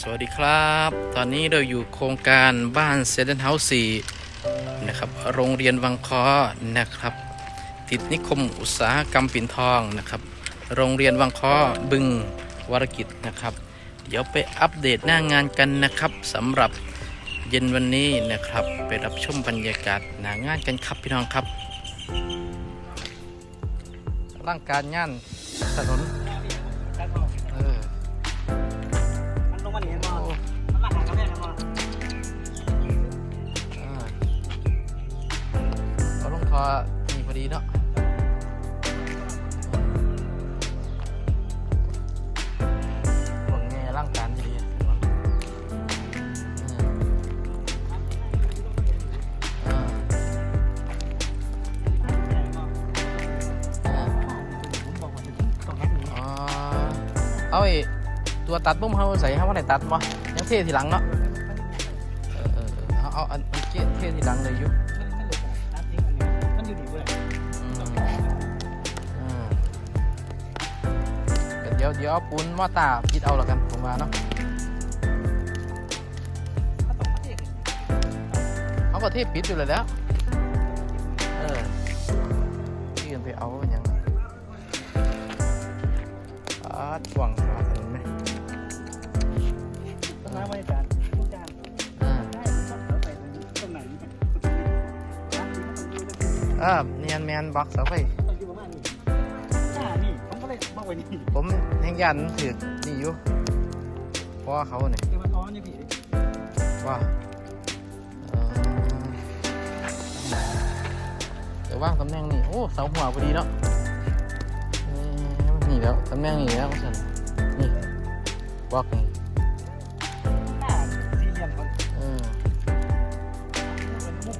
สวัสดีครับ ตอนนี้เราอยู่โครงการบ้านเซเดนเฮาส์4นะครับ โรงเรียนวังคอนะครับ ติดนิคมอุตสาหกรรมปิ่นทองนะครับ โรงเรียนวังคอบึงวรกิจนะครับ เดี๋ยวไปอัปเดตหน้างานกันนะครับสำหรับเย็นวันนี้นะครับ ไปรับชมบรรยากาศหน้างานกันครับพี่น้องครับร่างการงานถนน นี่พอดีเนาะพวกนี้ร่างการดีเอาไอ้ตัวตัดบุ้มเขาใส่เขาว่าไหนตัดบ่ยังเท่ทีหลังเนาะ เออ เออเอาเอาอันเกเททีหลังเลยอยู่ ดี๋ยวเดี๋ยวเอาปูนมอตาปิดเอาละกันผมว่าเนาะเขาก็เทปิดอยู่เลยแล้ว เออที่กันไปเอาเป็นยังอ่าช่วงว่าเห็นไหมต้องล้างไว้จานทุกจานอ่าได้ต้องเอาไปตรงนี้ตรงไหนนี่กันน้ำจริงมันต้องอยู่ตรงนี้เออเนียนแมนบล็อกเสาไฟ ไว้นี่ผมแห่งยันถือนี่อยู่เพราะว่าเขาเนี่ยคือมันท้อนนี่พี่ว่าเอ่อเดี๋ยวว่างตำแหน่งนี่โอ้เสาหัวพอดีเนาะเอ้ยนี่แล้วตำแหน่งนี่แล้วสันนี่บล็อกนี่หน้าสี่เหลี่ยมมันเออเป็นมุม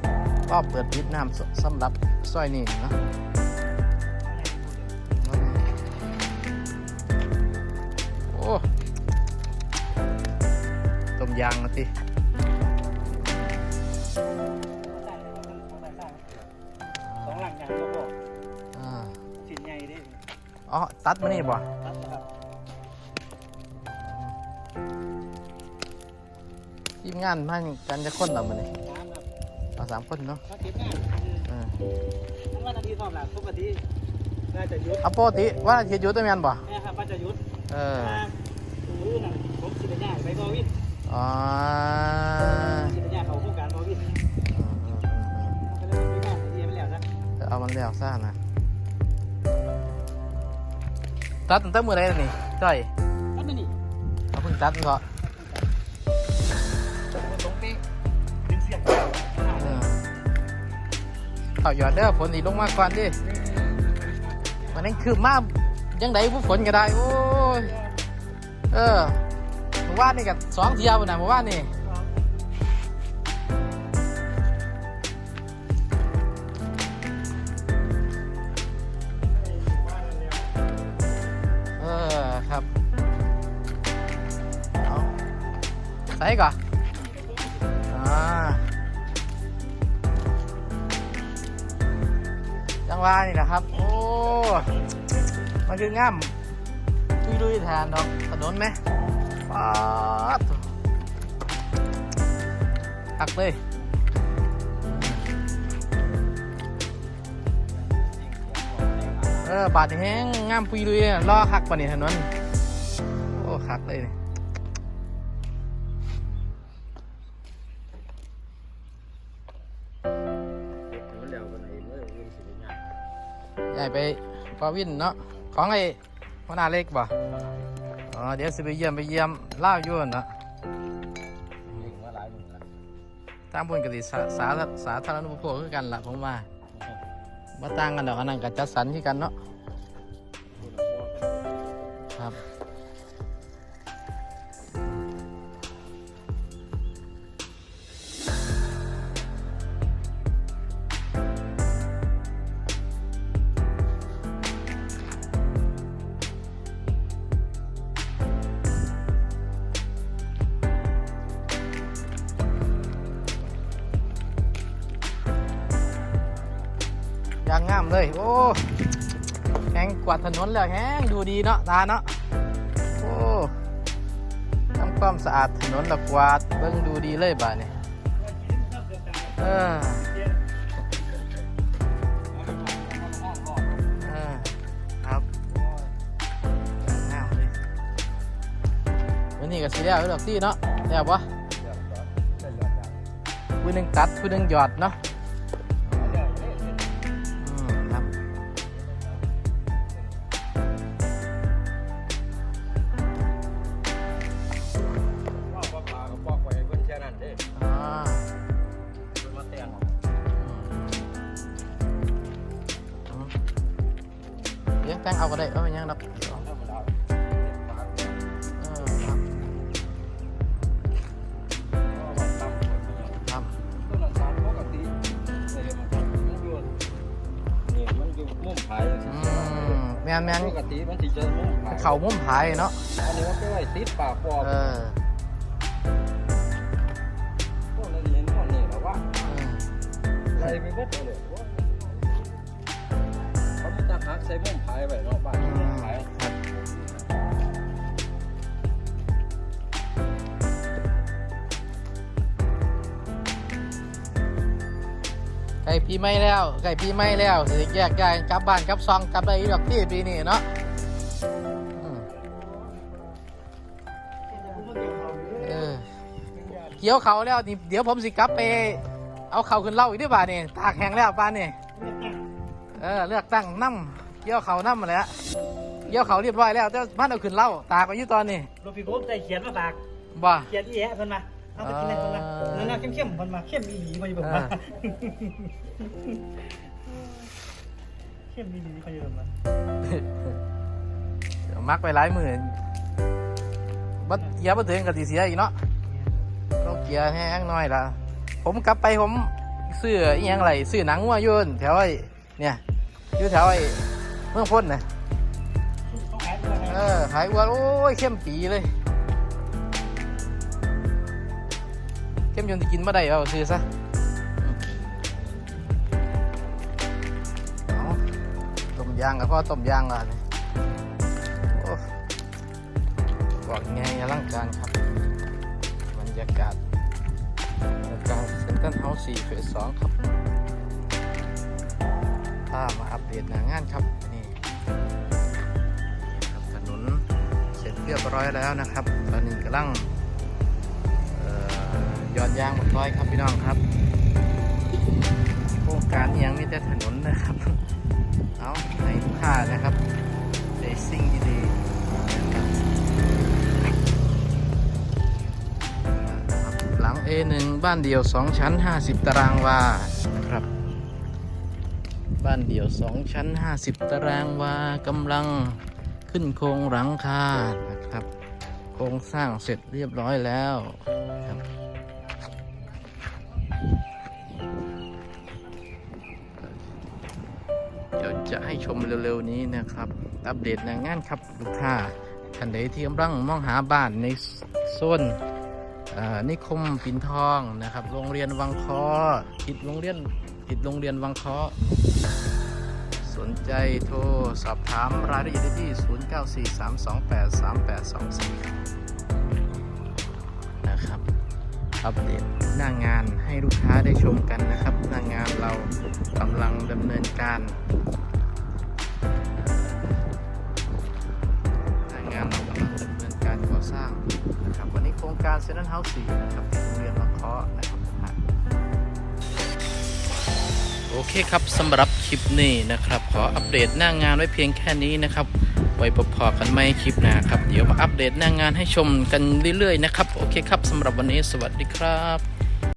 รอบเปิดปิดน้ำสสำหรับซอยนี่เนาะ ยางนะสิสองหลังอย่างก็บอกอ่าชิ้นใหญ่ดิอ๋อ ตัดมานี่บ่ครับครับทีมงานมันกันจะคนเหรอมันนี่น้ำครับเอาสามคนเนาะถ้าเก็บงานเออทั้งวันอาทิตย์พร้อมหลังปกติน่าจะยุดเอาปกติว่าอาทิตย์อยู่ตัวแมนบ่แม่ครับว่าจะยุดเออมือน่ะผมสิเป็นย่างไปบอวินอ๋อสิเป็นย่างเขาโครงการบอวิน อืมอืมอืมอืมก็เลยมีงานที่ยังไม่แล้วนะจะเอามันแล้วซ่านะตัดตั้งแต่มือไรนี่จ้อยนั่นไม่นี่เอาเพิ่งตัดเนาะตรงเป๊ะดึงเสียงเออเอาหยอดเด้อฝนอีลงมาก่อนดิมันนั่นคือมากยังไงผู้ฝนก็ได้ โอ้ย เออ มื่อวานนี่กับสองเที่ยวนะเมื่อวานนี่เออครับเอาใส่ก่อนอ่าจังหวะนี่แหละครับ โอ้ มันคือง่ำดุยดุยแทนดอกถนนไหม ตักเลยเออบาดแห้งงามปุยลุยอะรอหักปะนี่ถนนโอ้หักเลยนี่ใหญ่ไปปาวินเนาะของไอ้หัวหน้าเล็กบ่ อ๋อเดี๋ยวสิไปเยี่ยมไปเยี่ยมล่าวอยู่นั่นเนาะตามบนกติสาสาสาธารณูปโภคคือกันล่ะผมว่ามาต่างกันดอกอันนั้นกับจัดสรรคือกันเนาะครับ เลย โอ้แห้งกวาดถนนแล้วแห้งดูดีเนาะตาเนาะโอ้ทำำความสะอาดถนนและกวาดเบิ่งดูดีเลยบ่านี่เออเออครับงามเลยวันนี้ก็สีแล้วดอกที่เนาะแล้วปะผู้หนึ่งตัดผู้หนึ่งหยอดเนาะ แตงเอาก็ได้เอ้ยยังดับของธรรมดาเออครับมันต่ำกว่านี้ครับต้นนั้นตามปกติแต่มันอยู่นี่มันอยู่มุมผายอืมแมนแมนปกติมันสิเจอมุมผายเข่ามุมผายเนาะอันนี้มันไปไว้ติดปากปอบเออพวกนั้นเห็นพวกนี้แล้วว่าอืมใส่ไปเบิดเลยว่าเขามี ตาหักใส่มุมผายไว้เนาะบ้านอืมุมมผายไก่ปีใหม่แล้วไก่ปีใหม่แล้วสิแยกย้ายกลับบ้านกลับซองกลับได้ดอกที่ปีนี้เนาะเออเกี่ยวเขาแล้วนี่เดี๋ยวผมสิกลับไป เอาเขาขึ้นเล่าอีกด้วยป่านี่ตากแห้งแล้วป่านนี่ เออเลือกตั้งน้ำเกี่ยวเขาน้ำมาแล้วเกี่ยวเขาเรียบร้อยแล้วแต่บ้านเอาขึ้นเล่าตากไปอยู่ตอนนี้รถพี่ผมใจเขียนมาฝากบ่เขียนอีแอะเพิ่นมาเอาไปกินได้เพิ่นมาเออนั่นน่ะเข้มๆเพิ่นมาเข้มอีหลีมาอยู่แบบว่าเออเข้มอีหลีเขาอยู่แบบว่าเดี๋ยวมักไปหลายหมื่นบัดเกียร์บัดถึงกับตีเสียอีกเนาะต้องเกียร์แห้งหน่อยละผมกลับไปผมซื้ออีหยังไรซื้อหนังวัวอยืนแถวไอ้ เนี่ยอยู่แถวไอ้เมืองพ้นนะเขาขายตัวนเออขายวัวโอ้ยเข้มปีเลย เข้มจนจะกินไม่ได้เอาซื้อซะต้มยางกับพ่อต้มยางละนี่อ้บอกไงอลังการครับบรรยากาศบรรยากาศเซ็นทรัลเฮาส์สี่เฟสสองครับามาอัปเดตหน้างานครับนี่ครับถนนเสร็จเรียบร้อยแล้วนะครับ ตอนนี้กำลังเอ่อยอดยางหมดร้อยครับพี่น้องครับโครงการยังไมีแต่ถนนนะครับ เอาให้ลูกค้านะครับได้สิ่งดีๆนะครับหลัง A1 บ้านเดียว 2 ชั้น 50 ตารางวา บ้านเดี่ยว 2 ชั้น 50 ตารางวากำลังขึ้นโครงหลังคานะครับ โครงสร้างเสร็จเรียบร้อยแล้วครับเดี๋ยวจะให้ชมเร็วๆนี้นะครับ อัปเดตหนงานครับลูกค้าท่านใดที่กำลังมองหาบ้านในโซนนิคมปิ่นทองนะครับ โรงเรียนวังคอติดโรงเรียน ติดโรงเรียนวังเคอสนใจโทรสอบถามรายละเอียดได้ที่ 0943283824 นะครับ อัปเดตหน้างานให้ลูกค้าได้ชมกันนะครับ หน้างานเรากำลังดำเนินการหน้างานเรากำลังดำเนินการก่อสร้างนะครับวันนี้โครงการเซนต์เฮาส์4นะครับโรงเรียนวังเคาะนะครับ โอเคครับสำหรับคลิปนี้นะครับ ขออัปเดตหน้างานไว้เพียงแค่นี้นะครับไว้พอกันไม่คลิปหน้าครับ เดี๋ยวมาอัปเดตหน้างานให้ชมกันเรื่อยๆนะครับ โอเคครับสำหรับวันนี้สวัสดีครับ